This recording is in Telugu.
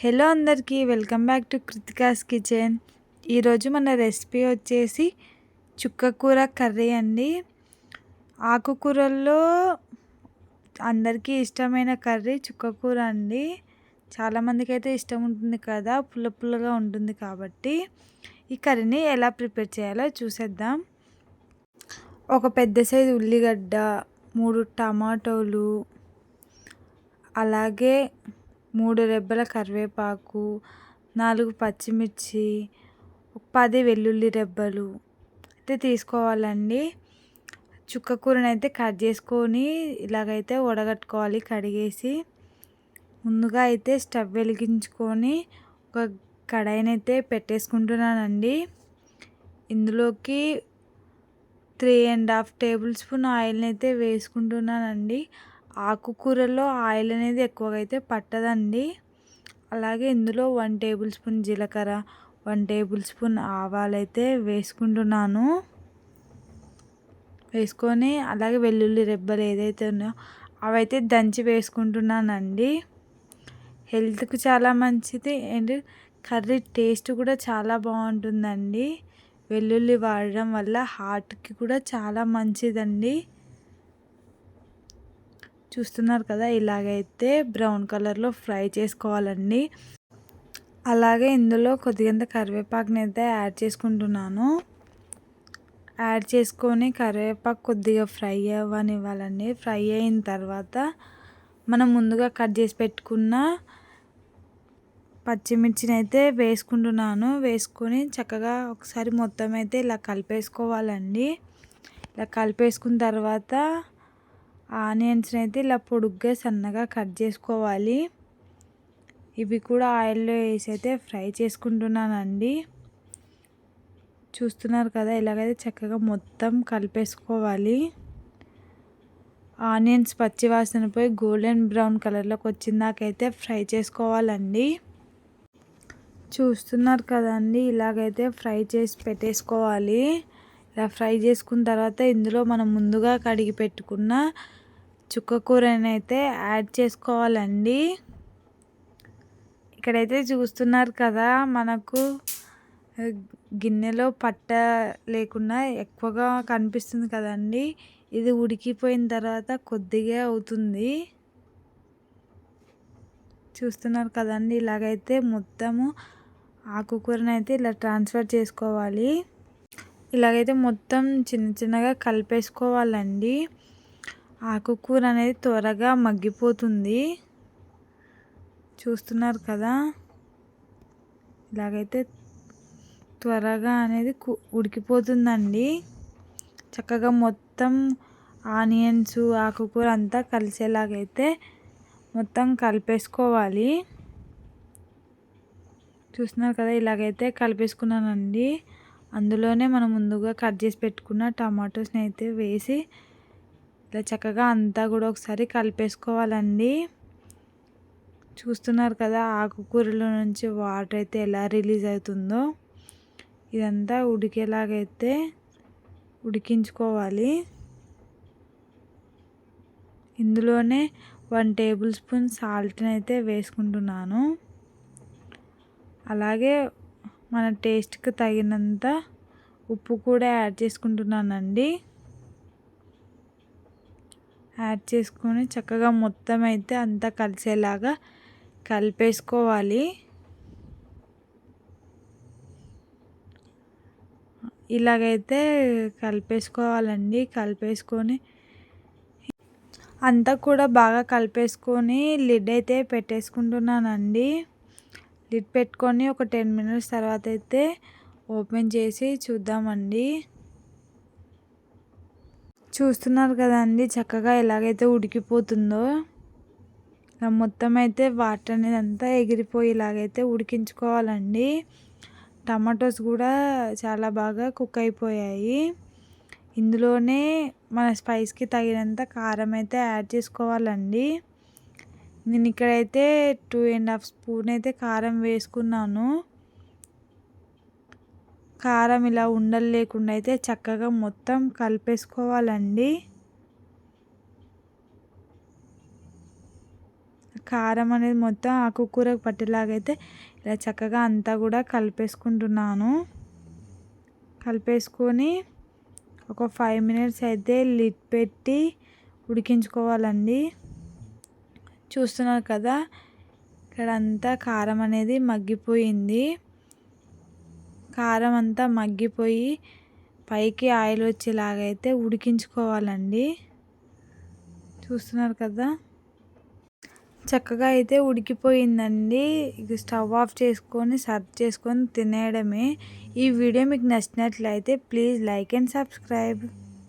హలో అందరికీ welcome back to Krithika's kitchen. ఈరోజు మన రెసిపీ వచ్చేసి చుక్కకూర కర్రీ అండి. ఆకుకూరల్లో అందరికీ ఇష్టమైన కర్రీ చుక్కకూర అండి. చాలామందికి అయితే ఇష్టం ఉంటుంది కదా పుల్ల పుల్లగా ఉంటుంది కాబట్టి. ఈ కర్రీని ఎలా ప్రిపేర్ చేయాలో చూసేద్దాం. ఒక పెద్ద సైజు ఉల్లిగడ్డ మూడు టమాటోలు అలాగే మూడు రెబ్బల కరివేపాకు నాలుగు పచ్చిమిర్చి పది వెల్లుల్లి రెబ్బలు అయితే తీసుకోవాలండి. చుక్క కూరని అయితే కట్ చేసుకొని ఇలాగైతే వడగట్టుకోవాలి కడిగేసి. ముందుగా అయితే స్టవ్ వెలిగించుకొని ఒక కడాయిని అయితే పెట్టేసుకుంటున్నానండి. ఇందులోకి three and half tablespoon ఆయిల్ని అయితే వేసుకుంటున్నానండి. ఆకుకూరలో ఆయిల్ అనేది ఎక్కువగా అయితే పట్టదండి. అలాగే ఇందులో వన్ టేబుల్ స్పూన్ జీలకర్ర వన్ టేబుల్ స్పూన్ ఆవాలు అయితే వేసుకుంటున్నాను. వేసుకొని అలాగే వెల్లుల్లి రెబ్బలు ఏదైతే ఉన్నాయో అవైతే దంచి వేసుకుంటున్నానండి. హెల్త్కు చాలా మంచిది అండ్ కర్రీ టేస్ట్ కూడా చాలా బాగుంటుందండి. వెల్లుల్లి వాడడం వల్ల హార్ట్కి కూడా చాలా మంచిదండి. చూస్తున్నారు కదా ఇలాగైతే బ్రౌన్ కలర్లో ఫ్రై చేసుకోవాలండి. అలాగే ఇందులో కొద్దిగంత కరివేపాకుని అయితే యాడ్ చేసుకుంటున్నాను. యాడ్ చేసుకొని కరివేపాకు కొద్దిగా ఫ్రై అవ్వనివ్వాలండి. ఫ్రై అయిన తర్వాత మనం ముందుగా కట్ చేసి పెట్టుకున్న పచ్చిమిర్చిని అయితే వేసుకుంటున్నాను. వేసుకొని చక్కగా ఒకసారి మొత్తం అయితే ఇలా కలిపేసుకోవాలండి. ఇలా కలిపేసుకున్న తర్వాత ఆనియన్స్ని అయితే ఇలా పొడుగ్గా సన్నగా కట్ చేసుకోవాలి. ఇవి కూడా ఆయిల్లో వేసి అయితే ఫ్రై చేసుకుంటున్నానండి. చూస్తున్నారు కదా ఇలాగైతే చక్కగా మొత్తం కలిపేసుకోవాలి. ఆనియన్స్ పచ్చి వాసన పోయి గోల్డెన్ బ్రౌన్ కలర్లోకి వచ్చిందాకైతే ఫ్రై చేసుకోవాలండి. చూస్తున్నారు కదండి ఇలాగైతే ఫ్రై చేసి పెట్టేసుకోవాలి. ఇలా ఫ్రై చేసుకున్న తర్వాత ఇందులో మనం ముందుగా కడిగి పెట్టుకున్న చుక్క అయితే యాడ్ చేసుకోవాలండి. ఇక్కడైతే చూస్తున్నారు కదా మనకు గిన్నెలో పట్ట లేకుండా ఎక్కువగా కనిపిస్తుంది కదండి. ఇది ఉడికిపోయిన తర్వాత కొద్దిగా అవుతుంది. చూస్తున్నారు కదండి ఇలాగైతే మొత్తము ఆకుకూరని అయితే ఇలా ట్రాన్స్ఫర్ చేసుకోవాలి. ఇలాగైతే మొత్తం చిన్న చిన్నగా కలిపేసుకోవాలండి. ఆకుకూర అనేది త్వరగా మగ్గిపోతుంది. చూస్తున్నారు కదా? ఇలాగైతే త్వరగా అనేది ఉడికిపోతుందండి. చక్కగా మొత్తం ఆనియన్స్ ఆకుకూర అంతా కలిసేలాగైతే మొత్తం కలిపేసుకోవాలి. చూస్తున్నారు కదా? ఇలాగైతే కలిపేసుకున్నానండి. అందులోనే మనం ముందుగా కట్ చేసి పెట్టుకున్న టమాటోస్ని అయితే వేసి ఇలా చక్కగా అంతా కూడా ఒకసారి కలిపేసుకోవాలండి. చూస్తున్నారు కదా ఆకుకూరలో నుంచి వాటర్ అయితే ఎలా రిలీజ్ అవుతుందో. ఇదంతా ఉడికేలాగైతే ఉడికించుకోవాలి. ఇందులోనే వన్ టేబుల్ స్పూన్ సాల్ట్ని అయితే వేసుకుంటున్నాను. అలాగే మన టేస్ట్కి తగినంత ఉప్పు కూడా యాడ్ చేసుకుంటున్నానండి. యాడ్ చేసుకొని చక్కగా మొత్తం అయితే అంతా కలిసేలాగా కలిపేసుకోవాలి. ఇలాగైతే కలిపేసుకోవాలండి. కలిపేసుకొని అంతా కూడా బాగా కలిపేసుకొని లిడ్ అయితే పెట్టేసుకుంటున్నానండి. లిడ్ పెట్టుకొని ఒక టెన్ మినిట్స్ తర్వాత అయితే ఓపెన్ చేసి చూద్దామండి. చూస్తున్నారు కదండి చక్కగా ఎలాగైతే ఉడికిపోతుందో. ఇలా మొత్తం అయితే వాటర్ అనేది అంతా ఎగిరిపోయేలాగైతే ఉడికించుకోవాలండి. టమాటోస్ కూడా చాలా బాగా కుక్ అయిపోయాయి. ఇందులోనే మన స్పైస్కి తగినంత కారం అయితే యాడ్ చేసుకోవాలండి. నేను ఇక్కడైతే టూ అండ్ హాఫ్ స్పూన్ అయితే కారం వేసుకున్నాను. కారం ఇలా ఉండలు లేకుండా అయితే చక్కగా మొత్తం కలిపేసుకోవాలండి. కారం అనేది మొత్తం ఆకు కూరకు పట్టేలాగైతే ఇలా చక్కగా అంతా కూడా కలిపేసుకుంటున్నాను. కలిపేసుకొని ఒక ఫైవ్ మినిట్స్ అయితే లిడ్ పెట్టి ఉడికించుకోవాలండి. చూస్తున్నారు కదా ఇక్కడ అంతా కారం అనేది మగ్గిపోయింది. కారం అంతా మగ్గిపోయి పైకి ఆయిల్ వచ్చేలాగైతే ఉడికించుకోవాలండి. చూస్తున్నారు కదా? చక్కగా అయితే ఉడికిపోయిందండి. ఇక స్టవ్ ఆఫ్ చేసుకొని సర్వ్ చేసుకొని తినేయడమే. ఈ వీడియో మీకు నచ్చినట్లయితే ప్లీజ్ లైక్ అండ్ సబ్స్క్రైబ్.